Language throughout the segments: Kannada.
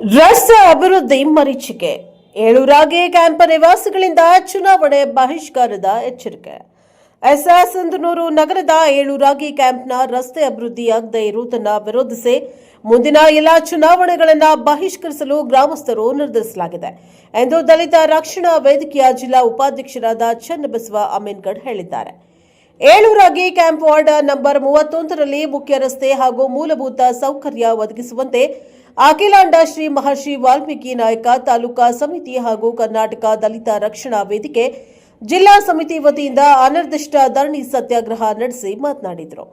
ರಸ್ತೆ ಅಭಿವೃದ್ಧಿ ಮರೀಚಿಕೆ. ಏಳೂರಾಗಿ ಕ್ಯಾಂಪ ನಿವಾಸಿಗಳಿಂದ ಚುನಾವಣೆ ಬಹಿಷ್ಕಾರದ ಎಚ್ಚರಿಕೆ. ಎಸ್ಎಸ್ ನಗರದ ಏಳೂರಾಗಿ ಕ್ಯಾಂಪ್ನ ರಸ್ತೆ ಅಭಿವೃದ್ಧಿಯಾಗದೇ ಇರುವುದನ್ನು ವಿರೋಧಿಸಿ ಮುಂದಿನ ಎಲ್ಲ ಚುನಾವಣೆಗಳನ್ನು ಬಹಿಷ್ಕರಿಸಲು ಗ್ರಾಮಸ್ಥರು ನಿರ್ಧರಿಸಲಾಗಿದೆ ಎಂದು ದಲಿತ ರಕ್ಷಣಾ ವೇದಿಕೆಯ ಜಿಲ್ಲಾ ಉಪಾಧ್ಯಕ್ಷರಾದ ಚನ್ನಬಸವ ಅಮೀನ್ಗಢ್ ಹೇಳಿದ್ದಾರೆ. ಏಳೂರಾಗಿ ಕ್ಯಾಂಪ್ ವಾರ್ಡ್ ನಂಬರ್ ಮೂವತ್ತೊಂದರಲ್ಲಿ ಮುಖ್ಯ ರಸ್ತೆ ಹಾಗೂ ಮೂಲಭೂತ ಸೌಕರ್ಯ ಒದಗಿಸುವಂತೆ ಅಖಿಲಾಂಡ ಶ್ರೀ ಮಹರ್ಷಿ ವಾಲ್ಮೀಕಿ ನಾಯಕ ತಾಲೂಕಾ ಸಮಿತಿ ಹಾಗೂ ಕರ್ನಾಟಕ ದಲಿತ ರಕ್ಷಣಾ ವೇದಿಕೆ ಜಿಲ್ಲಾ ಸಮಿತಿ ವತಿಯಿಂದ ಅನಿರ್ದಿಷ್ಟ ಧರಣಿ ಸತ್ಯಾಗ್ರಹ ನಡೆಸಿ ಮಾತನಾಡಿದರು.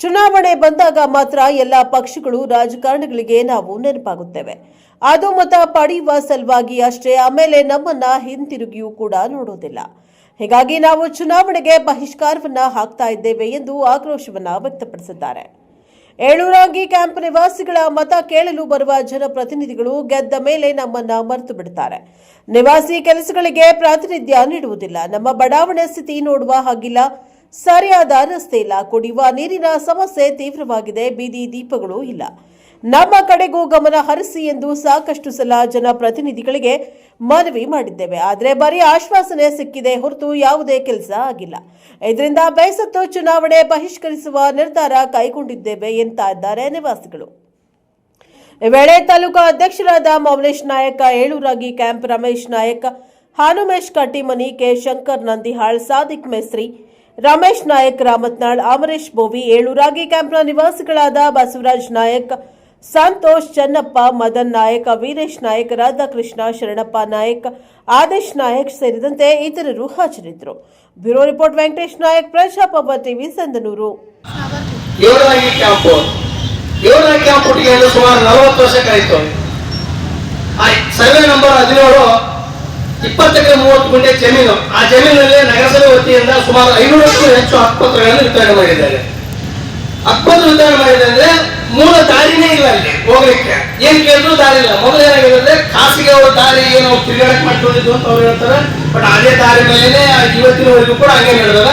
ಚುನಾವಣೆ ಬಂದಾಗ ಮಾತ್ರ ಎಲ್ಲ ಪಕ್ಷಗಳು ರಾಜಕಾರಣಿಗಳಿಗೆ ನಾವು ನೆನಪಾಗುತ್ತೇವೆ. ಅದು ಮತ ಪಡೆಯುವ ಸಲುವಾಗಿ ಅಷ್ಟೇ, ಆಮೇಲೆ ನಮ್ಮನ್ನ ಹಿಂತಿರುಗಿಯೂ ಕೂಡ ನೋಡೋದಿಲ್ಲ ಹೀಗಾಗಿ ನಾವು ಚುನಾವಣೆಗೆ ಬಹಿಷ್ಕಾರವನ್ನ ಹಾಕ್ತಾ ಇದ್ದೇವೆ ಎಂದು ಆಕ್ರೋಶವನ್ನ ವ್ಯಕ್ತಪಡಿಸಿದ್ದಾರೆ. ಏಳೂರಾಗಿ ಕ್ಯಾಂಪ್ ನಿವಾಸಿಗಳ ಮತ ಕೇಳಲು ಬರುವ ಜನಪ್ರತಿನಿಧಿಗಳು ಗೆದ್ದ ಮೇಲೆ ನಮ್ಮನ್ನ ಮರೆತು ಬಿಡುತ್ತಾರೆ ನಿವಾಸಿ ಕೆಲಸಗಳಿಗೆ ಪ್ರಾತಿನಿಧ್ಯ ನೀಡುವುದಿಲ್ಲ. ನಮ್ಮ ಬಡಾವಣೆ ಸ್ಥಿತಿ ನೋಡುವ ಹಾಗಿಲ್ಲ. ಸರಿಯಾದ ರಸ್ತೆ ಇಲ್ಲ. ಕುಡಿಯುವ ನೀರಿನ ಸಮಸ್ಯೆ ತೀವ್ರವಾಗಿದೆ. ಬೀದಿ ದೀಪಗಳು ಇಲ್ಲ. ನಮ್ಮ ಕಡೆಗೂ ಗಮನ ಹರಿಸಿ ಎಂದು ಸಾಕಷ್ಟು ಸಲ ಜನಪ್ರತಿನಿಧಿಗಳಿಗೆ ಮನವಿ ಮಾಡಿದ್ದೇವೆ. ಆದರೆ ಬರೀ ಆಶ್ವಾಸನೆ ಸಿಕ್ಕಿದೆ ಹೊರತು ಯಾವುದೇ ಕೆಲಸ ಆಗಿಲ್ಲ. ಇದರಿಂದ ಬೇಸತ್ತು ಚುನಾವಣೆ ಬಹಿಷ್ಕರಿಸುವ ನಿರ್ಧಾರ ಕೈಗೊಂಡಿದ್ದೇವೆ ಎಂತ ಇದ್ದಾರೆ ನಿವಾಸಿಗಳು. ಈ ವೇಳೆ ತಾಲೂಕಾ ಅಧ್ಯಕ್ಷರಾದ ಮೌಲೇಶ್ ನಾಯಕ, ಏಳೂರಾಗಿ ಕ್ಯಾಂಪ್ ರಮೇಶ್ ನಾಯಕ್, ಹಾನುಮೇಶ್ ಕಟ್ಟಿಮನಿ, ಕೆ ಶಂಕರ್ ನಂದಿಹಾಳ್, ಸಾದಿಕ್ ಮೇಸ್ರಿ ರಮೇಶ್ ನಾಯಕ್, ರಾಮತ್ನಾಳ್, ಅಮರೇಶ್ ಬೋವಿ, ಏಳೂರಾಗಿ ಕ್ಯಾಂಪ್ನ ನಿವಾಸಿಗಳಾದ ಬಸವರಾಜ್ ನಾಯಕ್ ಸಂತೋಷ್ ಚನ್ನಪ್ಪ, ಮದನ್ ನಾಯಕ್, ವೀರೇಶ್ ನಾಯಕ್, ರಾಧಾಕೃಷ್ಣ, ಶರಣಪ್ಪ ನಾಯಕ್, ಆದೇಶ್ ನಾಯಕ್ ಸೇರಿದಂತೆ ಇತರರು ಹಾಜರಿದ್ದರು. Bureau report, Venkatesh Nayak, Prashapa TV, Sandanur. ಸುಮಾರು ನಂಬರ್ ಇಪ್ಪತ್ತಕ್ಕೆ ಮೂವತ್ತು ಗುಂಟೆ ಜಮೀನು. ಆ ಜಮೀನಲ್ಲಿ ನಗರಸಭೆ ವತಿಯಿಂದ ಸುಮಾರು ಐನೂರಕ್ಕೂ ಹೆಚ್ಚು ಆಸ್ಪತ್ರೆಗಳನ್ನು ವಿತರಣೆ ಮಾಡಿದ್ದಾರೆ. ಆಸ್ಪತ್ರೆ ವಿತರಣೆ ಮಾಡಿದ್ದಾರೆ ಮೂಲ ದಾರಿನೇ ಇಲ್ಲ ಅಲ್ಲಿ ಹೋಗ್ಲಿಕ್ಕೆ. ಏನ್ ಕೇಳಿದ್ರು ದಾರಿ ಇಲ್ಲ. ಮೊದಲು ಏನಾಗಿದೆ ಅಂದ್ರೆ ಖಾಸಗಿ ಅವ್ರ ದಾರಿ ಏನು ಅವ್ರು ತಿರುಗಾಡಕ್ ಮಾಡ್ಕೊಂಡಿದ್ದು ಅಂತ ಅವ್ರು ಹೇಳ್ತಾರೆ. ಬಟ್ ಅದೇ ದಾರಿ ಮೇಲೆ ಇವತ್ತಿನವರೆಗೂ ಕೂಡ ಹಂಗೆ ಹೇಳಿದಾಗ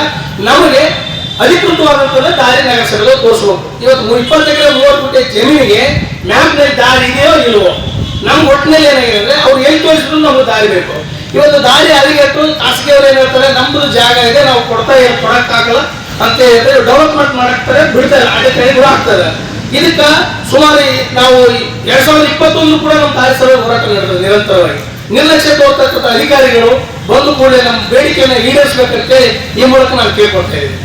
ನಮಗೆ ಅಧಿಕೃತವಾದಂತಹ ದಾರಿ ನಗರಸಭೆಗಳು ತೋರಿಸ್ಬೇಕು. ಇವತ್ತು ಇಪ್ಪತ್ತು ಎಕರೆ ಮೂವತ್ತು ಗುಂಟೆ ಜಮೀನಿಗೆ ಮ್ಯಾಪ್ನಲ್ಲಿ ದಾರಿ ಇದೆಯೋ ಇಲ್ವೋ? ನಮ್ಗೆ ಒಟ್ಟಿನಲ್ಲಿ ಏನಾಗಿದೆ ಅಂದ್ರೆ ಅವ್ರು ಎಲ್ಲಿ ತೋರಿಸಿದ್ರು ನಮ್ಗೆ ದಾರಿ ಬೇಕು. ಇವತ್ತು ದಾರಿ ಅರಿಗೆಟ್ಟು ಖಾಸಗಿಯವರು ಏನ್ ಹೇಳ್ತಾರೆ? ನಮ್ದು ಜಾಗ ಇದೆ, ನಾವು ಕೊಡ್ತಾ ಏನು ಕೊಡಕ್ಕಾಗಲ್ಲ ಅಂತ ಹೇಳಿದ್ರೆ ಡೆವಲಪ್ಮೆಂಟ್ ಮಾಡ್ತಾರೆ ಬಿಡ್ತಾರೆ ಅದೇ ಕೈಗೂ ಆಗ್ತದೆ ಇದಕ್ಕ ಸುಮಾರು ನಾವು ಎರಡ್ ಸಾವಿರದ ಇಪ್ಪತ್ತೊಂದು ಕೂಡ ನಮ್ಮ ತಾಯಿ ಹೋರಾಟ ನಡೆದ ನಿರಂತರವಾಗಿ. ನಿರ್ಲಕ್ಷ್ಯ ತೋರ್ತಕ್ಕಂಥ ಅಧಿಕಾರಿಗಳು ಬಂದು ಕೂಡಲೇ ನಮ್ಮ ಬೇಡಿಕೆಯನ್ನು ಈಡೇರಿಸಬೇಕಂತೆ ಈ ಮೂಲಕ ನಾನು ಕೇಳ್ಕೊಳ್ತಾ ಇದ್ದೀನಿ